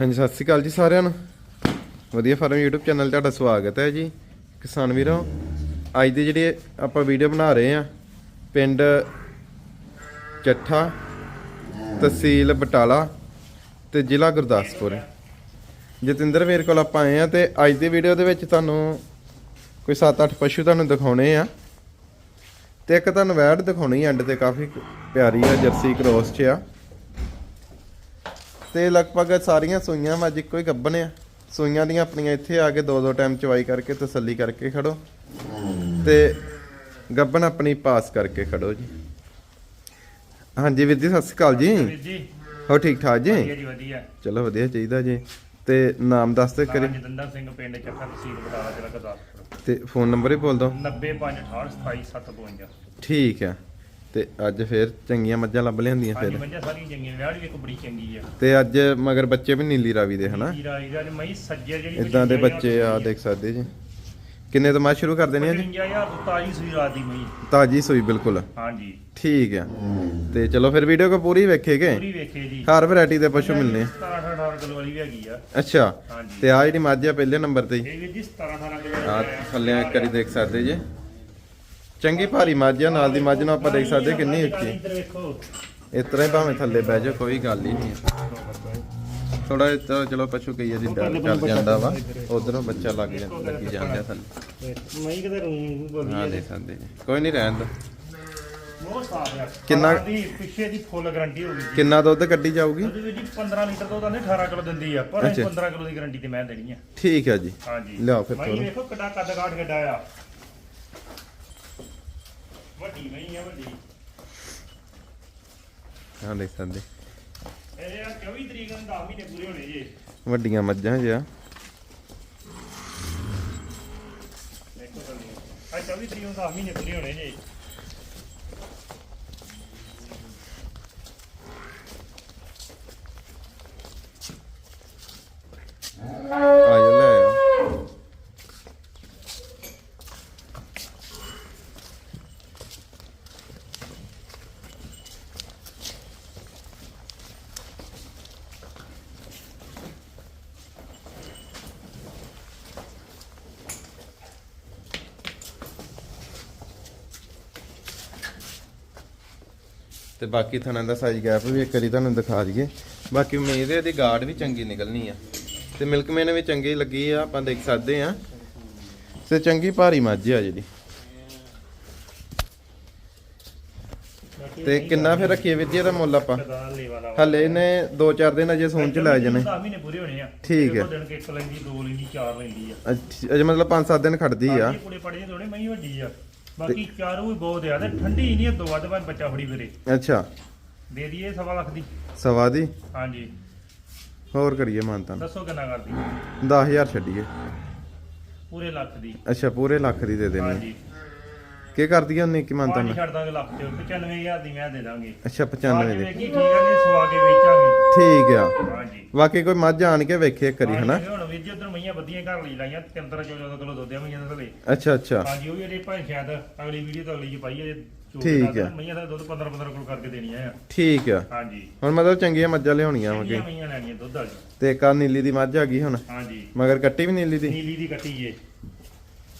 ਹਾਂਜੀ, ਸਤਿ ਸ਼੍ਰੀ ਅਕਾਲ ਜੀ ਸਾਰਿਆਂ ਨੂੰ। ਵਧੀਆ ਫਾਰਮ YouTube ਚੈਨਲ ਤੁਹਾਡਾ ਸਵਾਗਤ ਹੈ ਜੀ। ਕਿਸਾਨ ਵੀਰੋ, ਅੱਜ ਦੀ ਜਿਹੜੀ ਆਪਾਂ ਵੀਡੀਓ ਬਣਾ ਰਹੇ ਆ ਪਿੰਡ ਚੱਠਾ, ਤਹਿਸੀਲ ਬਟਾਲਾ ਤੇ ਜ਼ਿਲ੍ਹਾ ਗੁਰਦਾਸਪੁਰ। ਜਤਿੰਦਰ ਵੀਰ ਕੋਲ ਆਪਾਂ ਆਏ ਆ ਤੇ ਅੱਜ ਦੀ ਵੀਡੀਓ ਦੇ ਵਿੱਚ ਤੁਹਾਨੂੰ ਕੋਈ 7-8 ਪਸ਼ੂ ਤੁਹਾਨੂੰ ਦਿਖਾਉਣੇ ਆ। ਤੇ ਇੱਕ ਤੁਹਾਨੂੰ ਵੈੜ ਦਿਖਾਉਣੀ ਐਂਡ ਤੇ ਕਾਫੀ ਪਿਆਰੀ ਆ, ਜਰਸੀ ਕ੍ਰੋਸ 'ਚ ਆ। ਤੇ ਲਗਭਗ ਸਾਰੀਆਂ ਸੂਈਆਂ ਮੱਝ ਇੱਕੋ ਹੀ ਗੱਬਣ ਆ ਸੂਈਆਂ ਦੀਆਂ ਆਪਣੀਆਂ ਇੱਥੇ ਆ ਕੇ ਦੋ ਦੋ ਟਾਈਮ ਚਵਾਈ ਕਰਕੇ ਤਸੱਲੀ ਕਰਕੇ ਖੜੋ। ਤੇ ਗੱਬਣ ਆਪਣੀ ਪਾਸ ਕਰਕੇ ਖੜੋ ਜੀ। ਹਾਂਜੀ ਵੀਰ ਜੀ ਸਤਿ ਸ਼੍ਰੀ ਅਕਾਲ ਜੀ। ਹੋ ਠੀਕ ਠਾਕ ਜੀ? ਵਧੀਆ ਜੀ ਵਧੀਆ। ਚਲੋ ਵਧੀਆ ਚਾਹੀਦਾ ਜੀ। ਤੇ ਨਾਮ ਦੱਸ ਦੇ ਕਰੀ ਜਤਿੰਦਰ ਸਿੰਘ ਪਿੰਡ ਚੱਕਰ ਤਹਿਸੀਲ ਬਟਾਲਾ ਜ਼ਿਲ੍ਹਾ ਗੁਰਦਾਸਪੁਰ। ਤੇ ਫੋਨ ਨੰਬਰ ਹੀ ਬੋਲ ਦੋ 905682752 ਠੀਕ ਆ ਤੇ ਅੱਜ ਫੇਰ ਚੰਗੀਆਂ ਮੱਝਾਂ ਲੱਭ ਲਿਆਂਦੀਆਂ ਹਾਂਜੀ ਫਿਰ। ਮੰਜਾ ਸਾਰੀਆਂ ਚੰਗੀਆਂ ਵਿਆਹ ਵੀ ਇੱਕ ਬੜੀ ਚੰਗੀ ਆ। ਤੇ ਅੱਜ ਮਗਰ ਬੱਚੇ ਵੀ ਨੀਲੀ ਰਾਵੀ ਦੇ ਹਨਾ? ਜੀਰਾ ਇਹਦਾ ਜੀ ਮਈ ਸੱਜੇ ਜਿਹੜੀ ਇਦਾਂ ਦੇ ਬੱਚੇ ਆ ਦੇਖ ਸਕਦੇ ਜੀ। ਕਿੰਨੇ ਤੋਂ ਮੈਂ ਸ਼ੁਰੂ ਕਰ ਦੇਣੀ ਆ ਜੀ? 55000 ਤੋਂ ਤਾਜੀ ਸੂਈ ਰਾਤ ਦੀ ਮਈ ਤਾਜੀ ਸੂਈ ਬਿਲਕੁਲ। ਹਾਂਜੀ। ਠੀਕ ਆ। ਤੇ ਚਲੋ ਫਿਰ ਵੀਡੀਓ ਕੋ ਪੂਰੀ ਵੇਖੇਗੇ ਪੂਰੀ ਵੇਖੇ ਜੀ। ਹਰ ਵੈਰਾਈਟੀ ਦੇ ਪਸ਼ੂ ਮਿਲਨੇ ਆ। 17 18 ਕਿਲੋ ਵਾਲੀ ਵੀ ਹੈਗੀ ਆ। ਅੱਛਾ। ਹਾਂਜੀ। ਤੇ ਆ ਜਿਹੜੀ ਮੱਝ ਆ ਪਹਿਲੇ ਨੰਬਰ ਤੇ। ਇਹ ਵੀਰ ਜੀ 17 18 ਕਿਲੋ ਆ। ਥੱਲੇ ਇੱਕ ਵਾਰੀ ਦੇਖ ਸਕਦੇ ਜੇ। ਚੰਗੀ ਭਾਰੀ ਮੱਝ ਆ ਨਾਲ ਦੀ ਮੱਝ ਨੂੰ ਆਪਾਂ ਦੇਖ ਸਕਦੇ ਕਿੰਨੀ ਉੱਚੀ। ਇੱਧਰ ਵੇਖੋ ਇਸ ਤਰ੍ਹਾਂ ਹੀ ਭਾਵੇਂ ਥੱਲੇ ਬਹਿ ਜਾਓ ਕੋਈ ਗੱਲ ਹੀ ਨਹੀਂ ਥੋੜਾ ਜਿਹਾ ਚਲੋ ਪਸ਼ੂ ਕਈ ਵਾਰੀ ਡਰ ਚੱਲ ਜਾਂਦਾ ਵਾ ਉਧਰੋਂ ਬੱਚਾ ਲੱਗ ਜਾਂਦਾ ਲੱਗੀ ਜਾਂਦਾ ਥੱਲੇ। ਮਈ ਕਿਤੇ ਰੂੰ ਬੋਲੀ ਹਾਂ ਦੇਖ ਸਕਦੇ ਜੀ ਕੋਈ ਨਹੀਂ ਰਹਿਣ ਦੋ। ਬਹੁਤ ਸਾਫ਼ ਆ ਕਿੰਨਾ- ਦੀ ਪਿੱਛੇ ਦੀ ਫੁੱਲ ਗਾਰੰਟੀ ਹੋਊਗੀ ਜੀ ਕਿੰਨਾ ਦੁੱਧ ਕੱਢੀ ਜਾਊਗੀ? ਉਹਦੇ ਵਿੱਚ ਜੀ 15 ਲੀਟਰ ਦੁੱਧ ਆਂਦੇ 18 ਕਿਲੋ ਦਿੰਦੀ ਆ ਪਰ ਅਸੀਂ ਅੱਛਾ। 15 ਕਿਲੋ ਦੀ ਗਾਰੰਟੀ ਤੇ ਮੈਂ ਦੇਣੀ ਆ। ਠੀਕ ਹੈ ਜੀ। ਹਾਂਜੀ। ਲਿਆਓ ਫਿਰ ਮੈਂ ਤੋਰੋ। ਵੇਖੋ ਕਿੱਡਾ ਕੱਦ ਕਾਟ ਕੇ ਡਾਇਆ ਵੱਡੀ ਨਹੀਂ ਆ ਵੱਡੀ। ਹਾਂ ਦੇਖ ਸਕਦੇ। ਇਹ ਯਾਰ 24 ਤਰੀਕ ਨੂੰ 10 ਮਹੀਨੇ ਪੂਰੇ ਹੋਣੇ ਜੀ। ਵੱਡੀਆਂ ਮੱਝਾਂ ਜਿਆ। ਦੇਖੋ ਤੁਹਾਨੂੰ ਆ 24 ਤਰੀਕ ਨੂੰ 10 ਮਹੀਨੇ ਪੂਰੇ ਹੋਣੇ ਜੀ ਆਜੋ ਲੈ ਆਓ ਤੇ ਬਾਕੀ ਥਣਾ ਦਾ ਸਾਈਜ਼ ਗੈਪ ਵੀ ਇੱਕ ਵਾਰੀ ਤੁਹਾਨੂੰ ਦਿਖਾ ਦਈਏ। ਬਾਕੀ ਉਮੀਦ ਹੈ ਇਹਦੀ ਗਾਰਡ ਵੀ ਚੰਗੀ ਨਿਕਲਣੀ ਆ। ਤੇ ਮਿਲਕਮੈਨ ਵੀ ਚੰਗੀ ਲੱਗੀ ਆ ਆਪਾਂ ਦੇਖ ਸਕਦੇ ਆ। ਤੇ ਚੰਗੀ ਭਾਰੀ ਮੱਝ ਆ ਜਿਹੜੀ। ਤੇ ਕਿੰਨਾ ਫਿਰ ਰੱਖੀਏ ਵਿਦਿਆ ਦਾ ਮੁੱਲ ਆਪਾਂ? ਹਲੇ ਇਹਨੇ 2-4 ਦਿਨ ਅਜੇ ਸੌਣ ਚ ਲੈ ਜਾਣੇ। 10 ਮਹੀਨੇ ਪੂਰੇ ਹੋਣੇ ਆ। ਠੀਕ ਹੈ। ਦਿਨ ਕਿ ਇੱਕ ਲੈਂਦੀ ਦੋ ਲੈਂਦੀ ਚਾਰ ਲੈਂਦੀ ਆ। ਅਜੇ ਮਤਲਬ 5-7 ਦਿਨ ਖੜਦੀ ਆ। ਕੁੜੇ ਪੜੇ ਥੋੜੇ ਮਹੀਂ ਵੱਡੀ ਆ। ਬਾਕੀ ਚਾਰੂ ਵੀ ਬਹੁਤ ਆ ਤੇ ਠੰਡੀ ਨਹੀਂ ਦੋ ਵੱਧ ਬਾਅਦ ਬੱਚਾ ਫੜੀ ਫਿਰੇ ਅੱਛਾ। ਦੇ ਦਈਏ ਸਵਾ ਲੱਖ ਦੀ। ਸਵਾ ਦੀ? ਹਾਂਜੀ। ਹੋਰ ਕਰੀਏ ਮਾਨਤਾ ਦੱਸੋ ਕਿੰਨਾ ਕਰਦੀ? 10000 ਛੱਡੀਏ। ਪੂਰੇ ਲੱਖ ਦੀ। ਅੱਛਾ ਪੂਰੇ ਲੱਖ ਦੀ ਦੇ ਦੇਣੀ। ਹਾਂਜੀ। ਕੀ ਕਰਦੀ ਆ ਉਹਨੇ ਕੀ ਮਾਨਤਾ ਪੰਜ ਛੱਡ ਦਾਂਗੇ ਲੱਖ ਤੇ 95000 ਦੀ ਮੈਂ ਦੇ ਦਾਂਗੇ। ਅੱਛਾ 95 95 ਦੀ। ਵੇਖੀ ਠੀਕ ਆ ਜੀ ਸਵਾ ਕੇ ਵੇਚਾਂਗੇ। ਠੀਕ ਆ। ਹਾਂਜੀ। ਕੋਈ ਮੱਝ ਆਣ ਕੇ ਵੇਖੇ ਕਰੀ ਹਨਾ ਹਾਂਜੀ, ਹੁਣ ਵੀਰ ਜੀ ਉਧਰ ਮਈਆਂ ਵਧੀਆ ਘਰ ਲਈ ਲਾਈਆਂ 15 14 ਕਿਲੋ ਦੁੱਧ ਆ ਮਈਆਂ ਦੇ ਥਲੇ ਅੱਛਾ ਅੱਛਾ। ਹਾਂਜੀ ਉਹ ਵੀ ਇਹਦੇ ਭਾਈ ਸ਼ਾਇਦ ਅਗਲੀ ਵੀਡੀਓ ਤੋਂ ਅਗਲੀ ਚ ਪਾਈ ਹੈ ਠੀਕ ਆ। ਮਈਆਂ ਦਾ ਦੁੱਧ 15 15 ਕਿਲੋ ਕਰਕੇ ਦੇਣੀਆਂ ਆ। ਠੀਕ ਆ। ਹਾਂਜੀ। ਹੁਣ ਮਤਲਬ ਚੰਗੀਆਂ ਮੱਝਾਂ ਲਿਆਉਣੀਆਂ ਵਾਂਗੇ ਕਿੰਨੀਆਂ ਮਈਆਂ ਲੈਣੀਆਂ ਦੁੱਧ ਵਾਲੀ। ਤੇ ਆ ਨੀਲੀ ਦੀ ਮੱਝ ਆ ਗਈ ਹੁਣ। ਹਾਂਜੀ। ਮਗਰ ਕੱਟੀ ਵੀ ਨੀਲੀ ਦੀ? ਨੀਲੀ ਦੀ ਕੱਟੀ ਜੇ।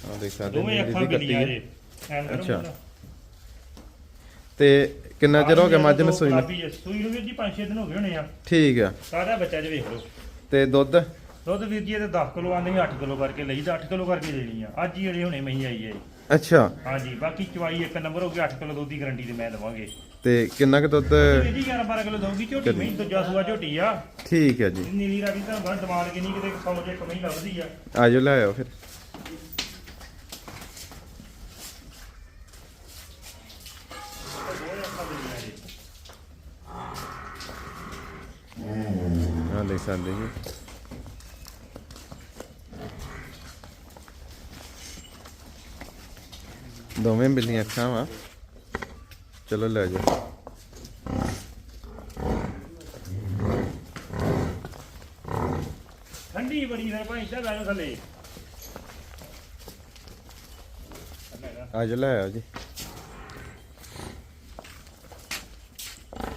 ਆ ਦੇਖ ਸਕਦੇ ਦੋਵੇਂ ਨੀਲੀ ਅੱਖਾਂ ਦੀ ਕੱਟੀ ਬਿੱਲੀਆਂ ਹੈ ਜੇ। ਐਨ ਅੱਛਾ। ਤੇ ਕਿੰਨਾ ਚਿਰ ਹੋ ਗਿਆ ਮੱਝ ਨੂੰ ਸੂਈ ਨੂੰ? ਗੁਲਾਬੀ ਜੇ, ਸੂਈ ਨੂੰ ਵੀਰ ਜੀ 5-6 ਦਿਨ ਹੋ ਗਏ ਹੋਣੇ ਆ। ਠੀਕ ਆ। ਸਾਰਾ ਬੱਚਾ ਜੇ ਵੇਖ ਲਓ। ਤੇ ਦੁੱਧ? ਦੁੱਧ ਵੀਰ ਜੀ ਇਹਦੇ 10 ਕਿਲੋ ਆਂਦੇ 8 ਕਿਲੋ ਕਰਕੇ ਲਈ। ਤਾਂ 8 ਕਿਲੋ ਕਰਕੇ ਦੇਣੀ ਆ। ਅੱਜ ਹੀ ਜਿਹੜੇ ਹੁਣੇ ਮਹੀਂ ਆਈ ਹੈ ਜੀ। ਅੱਛਾ। ਹਾਂਜੀ ਬਾਕੀ ਚਵਾਈ ਇੱਕ ਨੰਬਰ ਹੋ ਗਿਆ 8 ਕਿਲੋ ਦੁੱਧ ਦੀ ਗਾਰੰਟੀ ਤੇ ਮੈਂ ਦਵਾਂਗੇ। ਤੇ ਕਿੰਨਾ ਕੁ ਦੁੱਧ ਵੀਰ ਜੀ 11 12 ਕਿਲੋ ਦਊਗੀ ਝੋਟੀ ਮਹੀਂ ਦੂਜਾ ਸੂਆ ਝੋਟੀ ਆ। ਠੀਕ ਹੈ ਜੀ। ਨੀਲੀ ਰਾਵੀ ਤਾਂ ਬੜਾ ਦਿਮਾਗ ਕਿ ਨਹੀਂ ਕਿਤੇ 100 ਜੇ ਕਮੀ ਲੱਭਦੀ ਆ। ਆਜੋ ਲੈ ਆਓ ਫਿਰ ਦੋਵੇਂ ਅੱਖਾਂ ਬਿੱਲੀਆਂ ਜੇ। ਸਕਦੇ ਜੀ। ਦੋਵੇਂ ਬਿੱਲੀਆਂ ਅੱਖਾਂ ਵਾ। ਚਲੋ ਲੈ ਜਾਓ। ਠੰਡੀ ਬੜੀ ਹੈ ਭਾਈ ਇੱਧਰ ਜਾਓ ਥੱਲੇ। ਆਜੋ ਲੈ ਆਓ ਜੀ।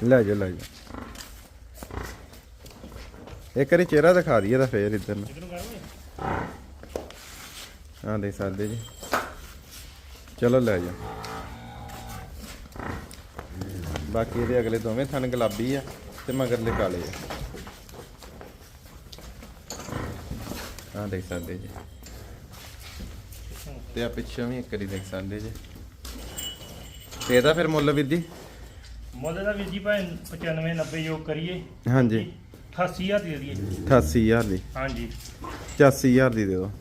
ਲੈ ਜਾਓ ਲੈ ਜਾਓ। ਇੱਕ ਵਾਰੀ ਚਿਹਰਾ ਦਿਖਾ ਦਈਏ ਤਾਂ ਫੇਰ ਇੱਧਰ ਨੂੰ। ਹਾਂ ਦੇਖ ਸਕਦੇ ਜੀ। ਚਲੋ ਲੈ ਜਾ ਬਾਕੀ ਇਹਦੇ ਅਗਲੇ ਦੋਵੇਂ ਥਣ ਗੁਲਾਬੀ ਆ ਤੇ ਮਗਰਲੇ ਕਾਲੇ ਆ। ਹਾਂ ਦੇਖ ਸਕਦੇ ਜੀ। ਤੇ ਆ ਪਿੱਛੋਂ ਵੀ ਇੱਕ ਵਾਰੀ ਦੇਖ ਸਕਦੇ ਜੀ। ਤੇ ਇਹਦਾ ਫਿਰ ਮੁੱਲ ਵੀਰ ਜੀ? ਮੁੱਲ ਦਾ ਵੀਰ ਜੀ ਭਾਵੇਂ 95 90 ਯੋਗ ਕਰੀਏ। ਹਾਂਜੀ। 88000 ਦੀ ਦੇ ਦਈਏ। 88000 ਦੀ? ਹਾਂਜੀ। 84000 ਦੀ ਦੇ ਦਿਓ।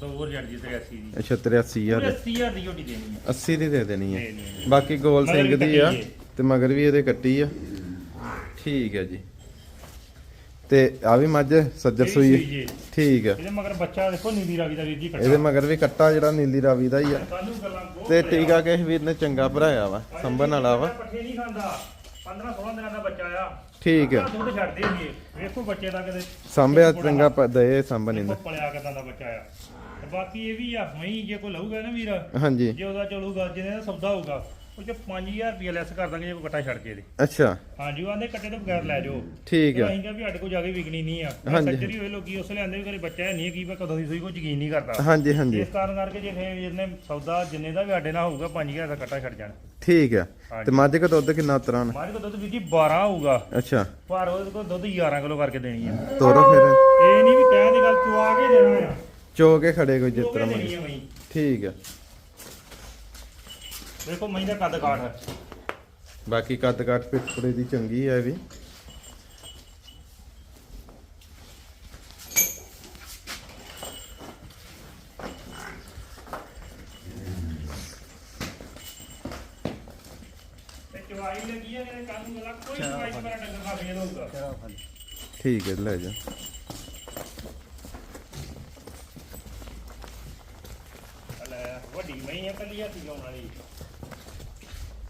ਦੋ ਹੋਰ ਜੜ ਜੀ 83 ਦੀ। ਅੱਛਾ 83000 ਦੀ। 80000 ਦੀ ਝੋਟੀ ਦੇਣੀ ਹੈ। 80 ਦੀ ਦੇ ਦੇਣੀ ਹੈ। ਨਹੀਂ, ਨਹੀਂ, ਨਹੀਂ। ਬਾਕੀ ਗੋਲ ਮਗਰ ਸਿੰਘ ਵੀ ਦੀ ਆ ਕੱਟੀ ਹੈ। ਤੇ ਮਗਰ ਵੀ ਇਹਦੇ ਕੱਟੀ ਆ। ਠੀਕ ਹੈ ਜੀ। ਤੇ ਆ ਵੀ ਮੱਝ ਸੱਜਰ ਇਹ ਸੂਈ ਸੂਈ ਜੀ। ਠੀਕ ਹੈ। ਇਹਦੇ ਮਗਰ ਬੱਚਾ ਦੇਖੋ ਨੀਲੀ ਰਾਵੀ ਦਾ ਵੀਰ ਜੀ ਇਹਦੇ ਮਗਰ ਵੀ ਕੱਟਾ ਜਿਹੜਾ ਨੀਲੀ ਰਾਵੀ ਦਾ ਹੀ ਆ। ਸਾਨੂੰ ਗੱਲਾਂ ਬਹੁਤ ਤੇ। ਟੀਕਾ ਕਿਸੇ ਵੀਰ ਨੇ ਚੰਗਾ ਭਰਾਇਆ ਵਾ ਸੰਭਨ ਵਾਲਾ ਵਾ। ਪੱਠੇ ਨਹੀਂ ਖਾਂਦਾ। 15 16 ਦਿਨਾਂ ਦਾ ਬੱਚਾ ਆ। ਠੀਕ ਹੈ ਦੁੱਧ ਛੱਡਦੇ ਜੀ ਵੇਖੋ ਬੱਚੇ ਦਾ ਕਦੇ ਸੰਭਿਆ ਚੰਗਾ ਪ- ਦਏ ਸੰਭਨ ਇਹਦਾ ਪਲਿਆ ਕਿਦਾਂ ਦਾ ਬੱਚਾ ਆ। ਬਾਕੀ ਇਹ ਵੀ ਆ ਮਈ ਜੇ ਕੋਈ ਲਊਗਾ ਨਾ ਵੀਰ ਹਾਂਜੀ। ਜੇ ਉਹਦਾ ਚਲੂਗਾ ਜਿਹਨੇ ਸੌਦਾ ਹੋਊਗਾ। ਉਹ ਚ 5000 ਰੁਪਏ ਲੈਸ ਕਰ ਦਾਂਗੇ ਜੇ ਕੋਈ ਕੱਟਾ ਛੱਡ ਕੇ ਦੇ ਅੱਛਾ। ਹਾਂਜੀ ਉਹ ਆਂਦੇ ਕੱਟੇ ਤੋਂ ਬਗੈਰ ਲੈ ਜਾਓ। ਠੀਕ ਤੇ ਹੈ ਅਸੀਂ ਕਿਹਾ ਵੀ ਸਾਡੇ ਕੋਲ ਜਾ ਕੇ ਵਿਕਣੀ ਨਹੀਂ ਆ। ਹਾਂਜੀ। ਹੋਏ ਲੋਕੀ ਉਸ ਲਿਆਂਦੇ ਵੀ ਘਰੇ ਬੱਚਾ ਹੈ ਨਹੀਂ ਕੀ ਪਾ ਕਦੋਂ ਦੀ ਸੂਈ ਕੋਈ ਯਕੀਨ ਨਹੀਂ ਕਰਦਾ। ਹਾਂਜੀ ਹਾਂਜੀ। ਇਸ ਕਾਰਨ ਕਰਕੇ ਜੇ ਫੇਰ ਵੀਰ ਨੇ ਸੌਦਾ ਜਿੰਨੇ ਦਾ ਵੀ ਸਾਡੇ ਨਾਲ ਹੋਊਗਾ 5000 ਦਾ ਕੱਟਾ ਛੱਡ ਜਾਣਾ। ਠੀਕ ਹੈ ਹਾਂਜੀ। ਤੇ ਮੱਝ ਕੋ ਦੁੱਧ ਕਿੰਨਾ ਉਤਰਾਂ ਮਾਰੇ ਕੋਲ ਦੁੱਧ ਵੀਰ ਜੀ 12 ਹੋਊਗਾ। ਅੱਛਾ। ਪਰ ਉਹਦੇ ਕੋਲ ਦੁੱਧ 11 ਕਿਲੋ ਕਰਕੇ ਦੇਣੀ ਆ। ਤੋਰੋ ਫਿਰ। ਇਹ ਨਹੀਂ ਵੀ ਕਹਿਣ ਦੀ ਗੱਲ ਚੁਆ ਕੇ ਦੇਣਾ ਆ। ਚੋ ਕੇ ਖੜੇ ਕੋਈ ਜਿਸ ਤਰ੍ਹਾਂ ਮਰਜ਼ੀ। ਆ ਠੀਕ ਹੈ ਦੇਖੋ ਮਈ ਦਾ ਕੱਦ ਕਾਠ ਹੈ। ਬਾਕੀ ਕੱਦ ਕੱਟ ਪਿੱਪੜੇ ਦੀ ਚੰਗੀ ਹੈ ਇਹ ਵੀ। ਤੇ ਚੁਆਈ ਲੱਗੀ ਆ ਮੇਰੇ ਕੰਨ ਨੂੰ ਕੋਈ ਚੁਆਈ ਮੇਰਾ ਡੰਗਰ ਖਾ ਫੇਰ ਹੋਊਗਾ ਠੀਕ ਹੈ ਲੈ ਜਾ। ਲੈ ਵੱਡੀ ਮਈ ਆ ਕੱਲੀ ਹੱਥੀ ਲਾਉਣ ਵਾਲੀ।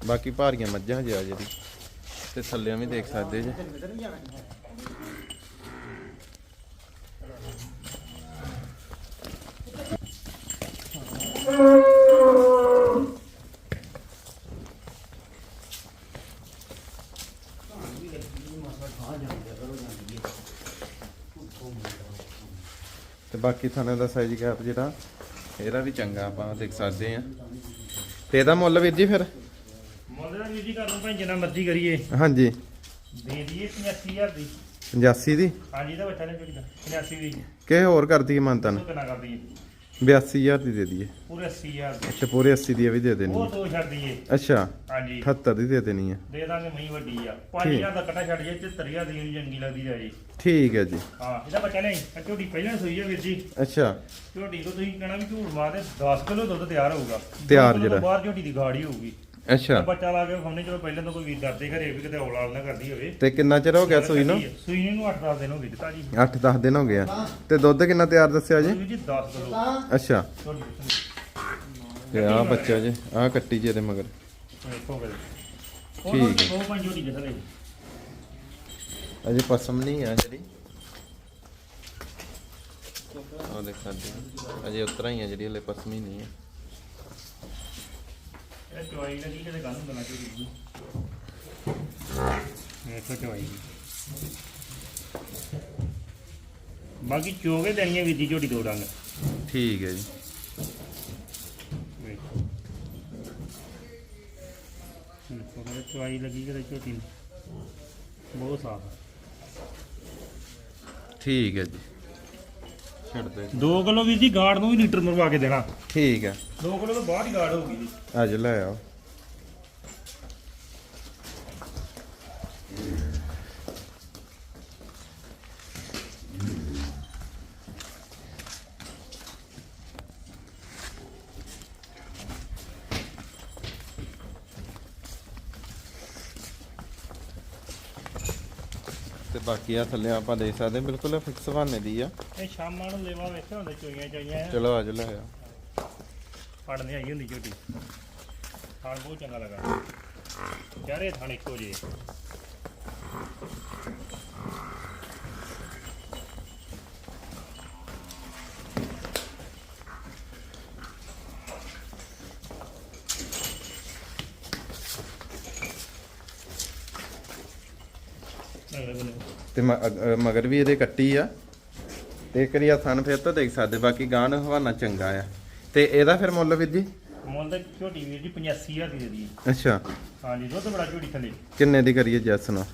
ਬਾਕੀ ਭਾਰੀਆਂ ਮੱਝਾਂ ਜਿਆ ਜਿਹੜੀ। ਤੇ ਥੱਲਿਆਂ ਵੀ ਦੇਖ ਸਕਦੇ ਜੀ। ਤੇ ਬਾਕੀ ਥਾਣੇ ਦਾ ਸਾਈਜ਼ ਗੈਪ ਜਿਹੜਾ, ਇਹਦਾ ਵੀ ਚੰਗਾ ਆਪਾਂ ਦੇਖ ਸਕਦੇ ਆ ਤੇ ਇਹਦਾ ਮੁੱਲ ਵੀਰ ਜੀ ਫਿਰ? ਵੀਰ ਜੀ ਕਰ ਲਓ ਭਾਈ ਜਿੰਨਾ ਮਰਜ਼ੀ ਕਰੀਏ। ਹਾਂਜੀ। ਦੇ ਦਈਏ 85000 ਦੀ। 85 ਦੀ? ਹਾਂਜੀ ਇਹਦਾ ਬੱਚਾ ਨੇ ਕਿਹੜੀ 85 ਦੀ। ਕਿ ਹੋਰ ਕਰਦੀ ਉਹ ਕਿੰਨਾ ਕਰ ਦਈਏ 82000 ਦੀ ਦੇ ਦਈਏ। ਪੂਰੇ 80000 ਦੀ। ਅੱਛਾ ਪੂਰੇ 80 ਦੀ ਵੀ ਦੇ ਦੇਣੀ ਉਹ ਦੋ ਛੱਡ ਦਈਏ। ਅੱਛਾ ਹਾਂਜੀ। 78 ਦੀ ਦੇ ਦੇਣੀ ਹੈ। ਦੇ ਦਾਂਗੇ ਮਈ ਵੱਡੀ ਆ। 5000 ਦਾ ਕੱਟਾ ਛੱਡ ਜੇ 73000 ਦੀ ਚੰਗੀ ਲੱਗਦੀ ਜਾ ਜੀ। ਠੀਕ ਹੈ ਜੀ। ਹਾਂ ਇਹਦਾ ਬੱਚਾ ਨਹੀਂ ਆ ਝੋਟੀ ਪਹਿਲਾਂ ਸੋਈ ਆ ਵੀਰ ਜੀ। ਅੱਛਾ। ਝੋਟੀ ਤੋਂ ਤੁਸੀਂ ਕਹਿਣਾ ਵੀ ਝੂਠ ਮਾਰਦੇ 10 ਕਿਲੋ ਦੁੱਧ ਤਿਆਰ ਹੋਊਗਾ। ਤਿਆਰ ਦੋ ਤੋਂ ਜਿਹੜਾ। ਬਾਹਰ ਝੋਟੀ ਦੀ ਗਾੜੀ ਹੋਊਗੀ। ਅੱਛਾ। ਬੱਚਾ ਲਾ ਕੇ ਖਾਣੇ ਚਲੋ ਪਹਿਲਾਂ ਤਾਂ ਕੋਈ ਵੀਰ ਘਰੇ ਵੀ ਕਿਤੇ ਔਲਾਦ ਨਾ ਕਰਦੀ ਹੋਵੇ। ਤੇ ਕਿੰਨਾ ਚਿਰ ਹੋ ਗਿਆ ਸੂਈ ਨੂੰ? ਸੂਈ ਨੂੰ 8-10 ਦਿਨ ਹੋ ਗਏ ਦਿੱਤਾ ਜੀ। 8-10 ਦਿਨ ਹੋ ਗਿਆ ਤੇ ਦੁੱਧ ਕਿੰਨਾ ਤਿਆਰ ਦੱਸਿਆ ਜੀ? ਜੀ 10 ਕਿਲੋ। ਅੱਛਾ। ਤੇ ਆ ਬੱਚਾ ਜੀ ਆ ਕੱਟੀ ਜੀ ਇਹਦੇ ਮਗਰ। ਠੀਕ ਠੀਕ ਉਹ ਪੰਜ ਦੇ ਥਲੇ ਅਜੇ ਪਸਮ ਨਹੀਂ ਆ ਜਿਹੜੀ। ਆ ਦੇਖ ਆ। ਅਜੇ ਉਤਰਾ ਹੀ ਆ ਜਿਹੜੀ ਹਲੇ ਪਸਮੀ ਨਹੀਂ ਹੈ ਇਹ ਚਵਾਈ ਲੱਗੀ ਕਿਤੇ ਗੱਲ ਹੁੰਦਾ ਬਾਕੀ ਚੋਗੇ ਦੇਣੀਆਂ ਵੀਰ ਜੀ ਝੋਟੀ ਦੋ ਡੰਗ। ਠੀਕ ਹੈ ਜੀ। ਚਵਾਈ ਲੱਗੀ ਕਿਤੇ ਝੋਟੀ ਨੂੰ। ਬਹੁਤ ਸਾਫ਼ ਠੀਕ ਹੈ ਜੀ। ਛੱਡ ਦੇ 2 ਕਿਲੋ ਵੀਰ ਜੀ ਗਾੜ ਨੂੰ ਵੀ ਲੀਟਰ ਮਰਵਾ ਕੇ ਦੇਣਾ। ਠੀਕ ਹੈ। 2 ਕਿਲੋ ਤੋਂ ਬਾਅਦ ਹੀ ਗਾੜ ਹੋਊਗੀ ਜੀ। ਅੱਜ ਲੈ ਆਓ। ਤੇ ਬਾਕੀ ਆ ਥੱਲੇ ਆਪਾਂ ਦੇਖ ਸਕਦੇ ਹਾਂ, ਬਿਲਕੁਲ ਫਿਕਸ ਬਹਾਨੇ ਦੀ ਆ। ਇਹ ਸ਼ਾਮਾਂ ਨੂੰ ਲੈਵਾ ਵੇਖੇ ਹੁੰਦੇ ਚੋਈਆਂ ਚਾਈਆਂ ਚਲੋ ਅੱਜ ਲੈ ਆਓ ਫੜਨੇ ਆਈ ਹੁੰਦੀ ਝੋਟੀ ਖਾਣ ਬਹੁਤ ਚੰਗਾ ਲੱਗਾ। ਚਾਰੇ ਥਾਣ ਇੱਕੋ ਜੇ ਅਗਲੇ ਬੰਨੇ ਤੇ ਮਗਰ ਵੀ ਇਹਦੇ ਕੱਟੀ ਆ। ਤੇ ਇੱਕ ਵਾਰੀ ਆ ਥਣ ਫਿਰ ਤਾਂ ਦੇਖ ਸਕਦੇ ਬਾਕੀ ਗਾਂ ਨੂੰ ਹਵਾਨਾ ਚੰਗਾ ਆ। ਤੇ ਇਹਦਾ ਫਿਰ ਮੁੱਲ ਵੀਰ ਜੀ? ਮੁੱਲ ਤਾਂ ਝੋਟੀ ਵੀਰ ਜੀ 85000 ਦੀ ਦੇ ਦਈਏ। ਅੱਛਾ। ਹਾਂਜੀ ਦੁੱਧ ਬੜਾ ਝੋਟੀ ਥੱਲੇ। ਕਿੰਨੇ ਦੀ ਕਰੀਏ ਜੈਸ ਨੂੰ?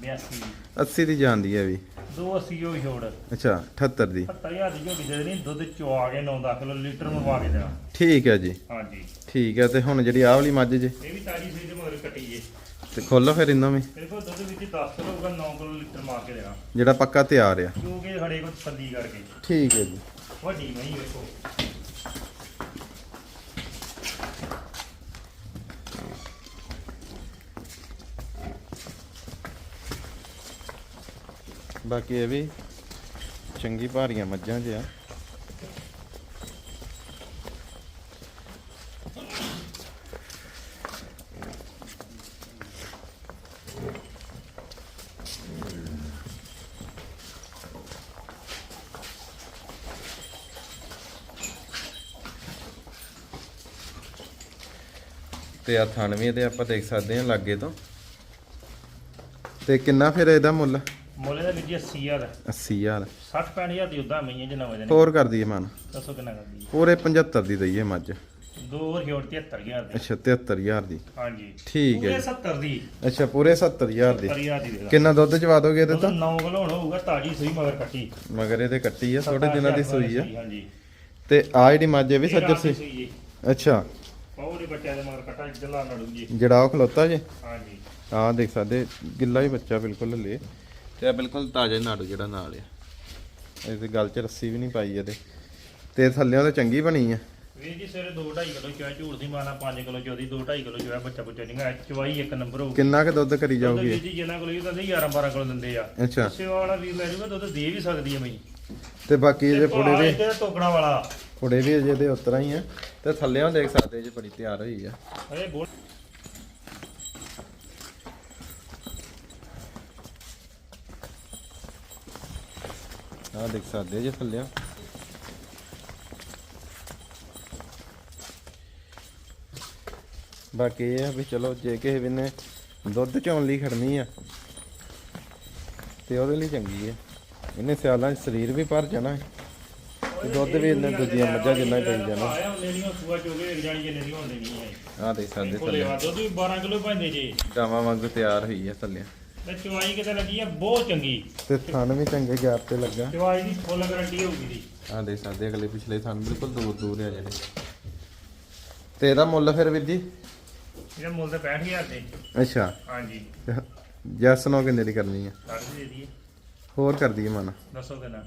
82 80 ਦੀ ਜਾਂਦੀ ਹੈ ਵੀ। 280 ਉਹ ਛੋੜ। ਅੱਛਾ 78 ਦੀ। 70000 ਦੀ ਝੋਟੀ ਦੇ ਦੇਣੀ ਦੁੱਧ ਚਵਾ ਕੇ 9-10 ਕਿਲੋ ਲੀਟਰ ਮੰਗਵਾ ਕੇ ਦੇਣਾ। ਠੀਕ ਹੈ ਜੀ। ਹਾਂਜੀ। ਠੀਕ ਹੈ ਤੇ ਹੁਣ ਜਿਹੜੀ ਆਹ ਵਾਲੀ ਮੱਝ ਜੇ? ਇਹ ਵੀ ਤਾਜੀ ਸੂਈ ਦੇ ਮਗਰ ਕੱਟੀ ਜੇ। ਤੇ ਖੋਲੋ ਫਿਰ ਇਹਨਾਂ ਵੀ। ਮੇਰੇ ਕੋਲ ਦੁੱਧ ਵਿੱਚ 10 ਕਿਲੋ ਹੋਊਗਾ 9 ਕਿਲੋ ਲੀਟਰ ਮਾਰ ਕੇ ਦੇਣਾ ਜਿਹੜਾ ਪੱਕਾ ਤਿਆਰ ਆ। ਕਿਉਂਕਿ ਸਾਡੇ ਕੋਲ ਤਸੱਲੀ ਕਰਕੇ। ਠੀਕ ਹੈ ਜੀ। ਵੱਡੀ ਨਹੀਂ ਵੇਖੋ। ਬਾਕੀ ਇਹ ਵੀ ਚੰਗੀ ਭਾਰੀਆਂ ਮੱਝਾਂ ਜੇ ਤੇ ਆ ਥਣ ਵੀ ਇਹਦੇ ਆਪਾਂ ਦੇਖ ਸਕਦੇ ਹਾਂ ਲਾਗੇ ਤੋਂ। ਤੇ ਕਿੰਨਾ ਫਿਰ ਇਹਦਾ ਮੁੱਲ? ਮੁੱਲ ਦਾ ਵੀਰ ਜੀ 80000 80000 60 65000 ਦੀ ਉਦਾਂ ਮਈਆਂ ਜਿੰਨਾ ਵਜਨ ਹੋਰ ਕਰ ਦਈਏ ਮਨ। ਦੱਸੋ ਕਿੰਨਾ ਕਰਦੀ ਪੂਰੇ 75 ਦੀ ਦਈਏ ਮੱਝ। ਦੋ ਹੋਰ ਛੋੜ 73000 ਦੀ। ਅੱਛਾ 73000 ਦੀ। ਹਾਂਜੀ। ਠੀਕ ਹੈ ਪੂਰੇ ਜੀ। 70 ਦੀ। ਅੱਛਾ ਪੂਰੇ 70000 ਦੀ। 70000 ਦੀ ਕਿੰਨਾ ਦੁੱਧ ਚਵਾ ਦੋਗੇ ਇਹਦੇ ਤਾਂ? 9 ਕਿਲੋ ਹੋਊਗਾ ਤਾਜੀ ਸੂਈ ਮਗਰ ਕੱਟੀ। ਮਗਰ ਇਹਦੇ ਕੱਟੀ ਆ ਥੋੜੇ ਦਿਨਾਂ ਦੀ ਸੂਈ ਆ। ਹਾਂਜੀ। ਤੇ ਆ ਜਿਹੜੀ ਮੱਝ ਇਹ ਵੀ ਸੱਜਰ ਸੀ। ਬੱਚਿਆਂ ਦੇ ਮਗਰ ਕੱਟਾ ਜਲਾ ਨੜੂ ਜੀ ਜਿਹੜਾ ਉਹ ਖਲੋਤਾ ਜੇ? ਹਾਂਜੀ। ਆ ਦੇਖ ਸਕਦੇ ਗਿੱਲਾ ਹੀ ਬੱਚਾ ਬਿਲਕੁਲ ਹਲੇ। ਤੇ ਆ ਬਿਲਕੁਲ ਤਾਜ਼ਾ ਨਾੜੂ ਜਿਹੜਾ ਨਾਲ ਆ। ਇਹਦੇ ਗਲ 'ਚ ਰੱਸੀ ਵੀ ਨਹੀਂ ਪਾਈ ਇਹਦੇ। ਤੇ ਥੱਲਿਆਂ ਤਾਂ ਚੰਗੀ ਬਣੀ ਆ। ਵੀਰ ਜੀ ਸਵੇਰੇ 2.5 ਕਿਲੋ ਚੋਇਆ ਝੂਠ ਦੀ ਮਾਨਾ 5 ਕਿਲੋ ਚੋਦੀ 2.5 ਕਿਲੋ ਚੋਇਆ ਬੱਚਾ ਬੱਚਾ ਨਹੀਂ ਗਾ ਚਵਾਈ ਇੱਕ ਨੰਬਰ ਹੋਊ ਕਿੰਨਾ ਕੁ ਦੁੱਧ ਕਰੀ ਜਾਊਗੀ? ਵੀਰ ਇਹ? ਜੀ ਜਿੰਨਾ ਕੋਲ ਵੀ ਤਾਂ 11 12 ਕਿਲੋ ਦਿੰਦੇ ਆ। ਅੱਛਾ। ਸੇਵਾ ਵਾਲਾ ਵੀਰ ਲੈ ਜੂਗਾ ਦੁੱਧ ਦੇ ਵੀ ਸਕਦੀ ਹੈ ਮਈ ਤੇ ਬਾਕੀ ਇਹਦੇ ਦੇ? ਵਾਲਾ। ਫੁੜੇ ਵੀ ਅਜੇ ਦੇ ਉਤਰਾ ਹੀ ਆ। ਤੇ ਥੱਲਿਆਂ ਦੇਖ ਸਕਦੇ ਜੇ ਬੜੀ ਤਿਆਰ ਹੋਈ ਆ। ਅਰੇ ਬੋਲ। ਆ ਦੇਖ ਸਕਦੇ ਜੇ ਥੱਲਿਆਂ ਬਾਕੀ ਇਹ ਆ ਵੀ ਚਲੋ ਜੇ ਕਿਸੇ ਵੀ ਨੇ ਦੁੱਧ ਚੋਣ ਲਈ ਖੜਨੀ ਆ ਤੇ ਉਹਦੇ ਲਈ ਚੰਗੀ ਹੈ ਇਹਨੇ ਸਿਆਲਾਂ 'ਚ ਸਰੀਰ ਵੀ ਭਰ ਜਾਣਾ। ਹੈ ਤੇ ਦੁੱਧ ਵੀ ਇਹਨੇ ਦੂਜੀਆਂ ਮੱਝਾਂ ਜਿੰਨਾ ਹੀ ਪਈ ਜਾਣਾ। ਆਇਆ ਉਹਨੇ ਨਹੀਂ ਸੂਆ ਚੋਗੇ ਇੱਕ ਜਾਣੀ ਜਿੰਨੇ ਦੀ ਹੁੰਦੀ ਨਹੀਂ ਹੈ ਆ। ਦੇਖ ਸਕਦੇ ਕੋਲੇ ਥੱਲੇ। ਵਾ ਦੁੱਧ ਵੀ 12 ਕਿਲੋ ਪੈਂਦੇ ਜੇ। ਗਾਵਾਂ ਵਾਂਗੂ ਤਿਆਰ ਹੋਈ ਆ ਥੱਲੇ। ਤੇ ਚਵਾਈ ਕਿਤੇ ਲੱਗੀ ਆ ਬਹੁਤ ਚੰਗੀ। ਤੇ ਥਣ ਵੀ ਚੰਗੇ ਗੈਪ ਤੇ ਲੱਗਾ। ਚਵਾਈ ਦੀ ਫੁੱਲ ਗਾਰੰਟੀ ਹੋਊਗੀ ਦੀ ਆ ਦੇਖ ਸਕਦੇ ਅਗਲੇ ਪਿਛਲੇ ਥਣ ਬਿਲਕੁਲ ਦੂਰ ਦੂਰ ਆ ਜਿਹੜੇ। ਤੇ ਇਹਦਾ ਮੁੱਲ ਫਿਰ ਵੀਰ ਜੀ? ਇਹਦਾ ਮੁੱਲ ਤਾਂ 65000 ਦੇ ਅੱਛਾ। ਹਾਂਜੀ। ਜੈਸ ਨੋ ਕਿੰਨੇ ਦੀ ਕਰਨੀ ਆ? ਕੱਢ ਦੇ ਦਈਏ ਹੋਰ ਕਰ ਦਈਏ ਮਨ। ਦੱਸੋ ਕਿੰਨਾ।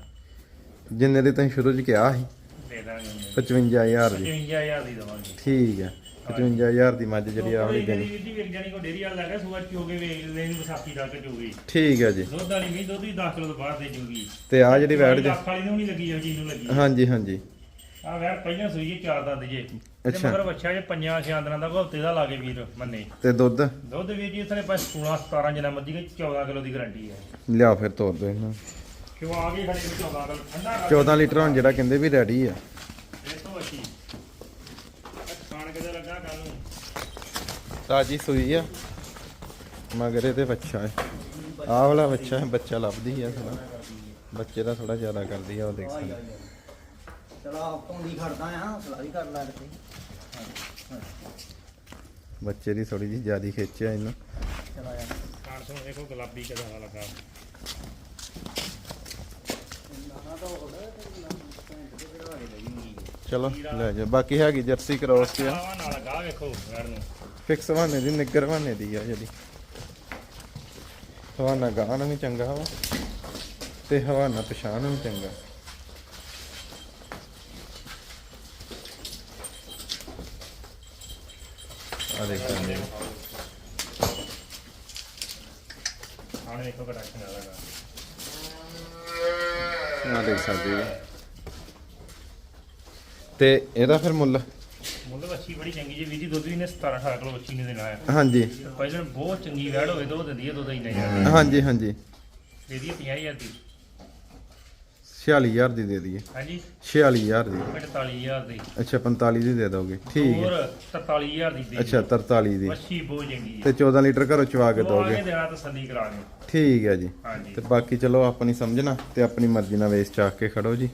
ਜਿੰਨੇ ਦੀ ਤੁਸੀਂ ਸ਼ੁਰੂ ਚ ਕਿਹਾ ਸੀ ਦੇ ਦਾਂਗੇ ਉਹਨੇ। 55000 ਦੀ। 55000 ਦੀ ਦਵਾਂਗੇ। ਠੀਕ ਹੈ 55000 ਦੀ ਮੱਝ ਜਿਹੜੀ ਆ ਵਾਲੀ ਦੇਣੀ। ਵੀਰ ਜੀ ਵੀਰ ਜਾਨੀ ਕੋ ਡੇਰੀ ਵਾਲਾ ਲੱਗਾ ਸੂਆ ਚੋਗੇ ਵੇਚ ਲੈਣੀ ਵਿਸਾਖੀ ਤੱਕ ਚੋਗੀ। ਠੀਕ ਹੈ ਜੀ। ਦੁੱਧ ਵਾਲੀ ਵੀ ਦੁੱਧ ਹੀ 10 ਕਿਲੋ ਤੋਂ ਬਾਅਦ ਦੇ ਜੂਗੀ ਤੇ ਆ ਜਿਹੜੀ ਵੈੜ ਜੀ ਲੱਖ ਵਾਲੀ ਨੂੰ ਨਹੀਂ ਲੱਗੀ ਜੀ ਨੂੰ ਲੱਗੀ। ਹਾਂਜੀ ਹਾਂਜੀ। ਆ ਵੈੜ ਪਹਿਲਾਂ ਸੂਈ ਜੀ ਚਾਰ ਦੰਦ ਜੇ। ਤੇ ਅੱਛਾ। ਮਗਰ ਬੱਚਾ ਜੇ ਪੰਜਾਂ ਛਿਆਂ ਦਿਨਾਂ ਦਾ ਹਫ਼ਤੇ ਦਾ ਲਾਗੇ ਵੀਰ ਮੰਨੇ। ਤੇ ਦੁੱਧ? ਦੁੱਧ ਵੀਰ ਜੀ ਇਥਨੇ ਪਾਸ 16 17 ਜਿੰਨਾ ਮੱਦੀ ਗਈ 14 ਕਿਲੋ ਦੀ ਗਾਰੰਟੀ ਹੈ ਲਿਆ ਫਿਰ ਤੋਰ ਦੋ ਇਹਨਾਂ। ਕਿਉਂ ਆ ਗਈ ਖੜੇ 14 ਕਿਲੋ ਠੰਡਾ 14 ਲੀਟਰ ਹੁਣ ਜਿਹੜਾ ਕਹਿੰਦੇ ਵੀ ਰੈਡੀ ਆ। ਇਹ ਤੋਂ ਅੱਛੀ। ਖਾਣ ਕਿਤੇ ਲੱਗਾ ਕੱਲ ਨੂੰ? ਤਾਜੀ ਸੂਈ ਆ। ਮਗਰ ਇਹਦੇ ਬੱਚਾ ਹੈ। ਆਹ ਵਾਲਾ ਬੱਚਾ ਹੈ ਬੱਚਾ ਲੱਭਦੀ ਆ ਥੋੜਾ ਬੱਚੇ ਦਾ ਥੋੜਾ ਜ਼ਿਆਦਾ ਕਰਦੀ ਆ ਉਹ ਦੇਖ ਸਕਦੇ ਚਲਾ ਪੌਂਦੀ ਖੜਦਾ ਆ ਸਲਾਈ ਕਰ ਲੈ ਤੇ ਬੱਚੇ ਦੀ ਥੋੜੀ ਜਿਹੀ ਜ਼ਿਆਦੀ ਖਿੱਚ ਆ ਇਹਨੂੰ। ਚਲਾ ਯਾਰ ਖਾਣ ਸੁਣ ਦੇਖੋ ਗੁਲਾਬੀ ਕਿਦਾਂ ਲੱਗਾ ਨਾ ਤਾਂ ਉਹ ਤੇ ਨਾ ਪੈਂਟ ਤੇ ਚੜਾ ਕੇ ਲਈ ਚਲੋ, ਲੈ ਜਾ। ਬਾਕੀ ਹੈਗੀ ਜਰਸੀ ਕ੍ਰੋਸ ਤੇ ਆ। ਆਵਾ ਨਾਲ ਲੱਗਾ ਵੇਖੋ ਵੈੜ ਨੂੰ ਫਿਕਸ ਹਵਾਨੇ ਦੀ, ਨਿੱਗਰ ਹਵਾਨੇ ਦੀ ਆ ਜਿਹੜੀ। ਹਵਾਨਾ ਗਾਣਾ ਵੀ ਚੰਗਾ ਵਾ ਤੇ ਹਵਾਨਾ ਪਛਾਣ ਵੀ ਚੰਗਾ। ਆ ਦੇਖ ਸਕਦੇ ਹੋ। ਖਾਣ ਵੇਖੋ ਕੜਾਕ ਨਾਲ ਲੱਗਾ ਆ ਦੇਖ ਸਕਦੇ ਹੋ। ਤੇ ਇਹਦਾ ਫਿਰ ਮੁੱਲ? ਮੁੱਲ ਵੱਛੀ ਬੜੀ ਚੰਗੀ ਜੀ ਜੀ ਦੁੱਧ ਵੀ ਨੇ 17 18 ਕਿਲੋ ਵੱਛੀ ਨੇ ਦੇਣਾ ਹੈ। ਹਾਂਜੀ। ਪਹਿਲਾਂ ਬਹੁਤ ਚੰਗੀ ਵੈੜ ਹੋਵੇ ਤਾਂ ਉਹ ਦਿੰਦੀ ਹੈ ਦੁੱਧ ਇੰਨਾ ਹੀ ਹਾਂਜੀ ਹਾਂਜੀ। ਦੇ ਦੀ 50000 ਦੀ। 46000 ਦੀ ਦੇ ਦਈਏ। ਹਾਂਜੀ। 46000 ਦੀ। 45000 ਦੀ। ਅੱਛਾ 45 ਦੀ ਦੇ ਦੋਗੇ। ਠੀਕ ਹੋਰ ਹੈ 43000 ਦੀ ਦੇ ਅੱਛਾ 43 ਦੀ। ਮੱਛੀ ਬਹੁਤ ਚੰਗੀ ਤੇ ਹੈ 14 ਲੀਟਰ ਘਰੋਂ ਚਵਾ ਕੇ ਦੋਗੇ ਕੇ ਦੇਣਾ ਤਸੱਲੀ ਕਰਾ ਕੇ ਠੀਕ ਹੈ ਜੀ। ਹਾਂਜੀ। ਤੇ ਬਾਕੀ ਚਲੋ ਆਪਣੀ ਸਮਝਣਾ ਤੇ ਆਪਣੀ ਮਰਜ਼ੀ ਨਾਲ ਵੇਚ ਚਾਕ ਕੇ ਖੜੋ ਜੀ।